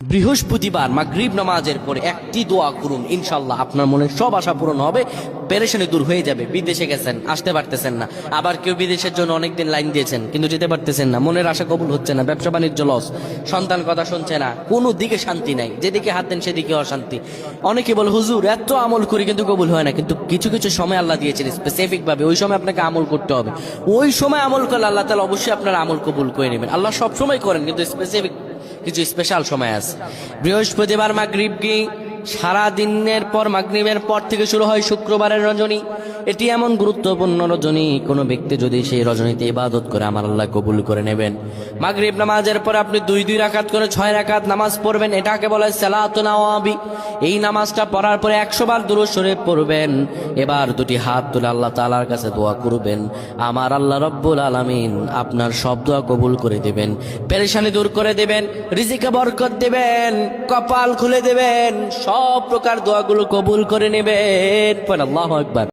বৃহস্পতিবার মাগরিব নামাজের পরে একটি দোয়া করুন ইনশাল্লাহ আপনার মনে সব আশা পূরণ হবে, পেরেশানি দূর হয়ে যাবে, বিদেশে গেছেন, আসতে পারতেছেন না, আবার কেউ বিদেশের জন্য অনেকদিন লাইন দিয়েছেন, কিন্তু যেতে পারতেছেন না, মনের আশা কবুল হচ্ছে না, ব্যবসা বাণিজ্য লস সন্তান কথা শুনছে না, কোনো দিকে শান্তি নাই, যেদিকে হাত দেন সেদিকে অশান্তি। অনেকে বলে, হুজুর, এত আমল করি কিন্তু কবুল হয় না, কিন্তু কিছু কিছু সময় আল্লাহ দিয়েছেন স্পেসিফিক ভাবে ওই সময় আপনাকে আমল করতে হবে। ওই সময় আমল করলে আল্লাহ তালা অবশ্যই আপনার আমল কবুল করে নেবেন। আল্লাহ সব সময় করেন, কিন্তু স্পেসিফিক কিছু স্পেশাল সময় আছে। বৃহস্পতিবার মাগরিব কি সারা দিনের পর মাগরিবের পর থেকে শুরু হয় শুক্রবারের রজনী। এটি এমন গুরুত্বপূর্ণ রজনী, কোনো ব্যক্তি যদি সেই রজনীতে ইবাদত করে আমার আল্লাহ কবুল করে নেবেন। মাগরিব নামাজের পর আপনি দুই দুই রাকাত করে ছয় রাকাত নামাজ পড়বেন, এটাকে বলে আওয়াবি এই নামাজটা পড়ার পরে একশো বার দূর সরে পড়বেন, এবার দুটি হাত তুলে আল্লাহ তালার কাছে দোয়া করবেন, আমার আল্লাহ রব্বুল আলামিন আপনার সব দোয়া কবুল করে দেবেন, পেরেশানি দূর করে দেবেন, রিজিকে বরকত দেবেন, কপাল খুলে দেবেন সব প্রকার দোয়াগুলো কবুল করে নেবেন। আল্লাহ একবার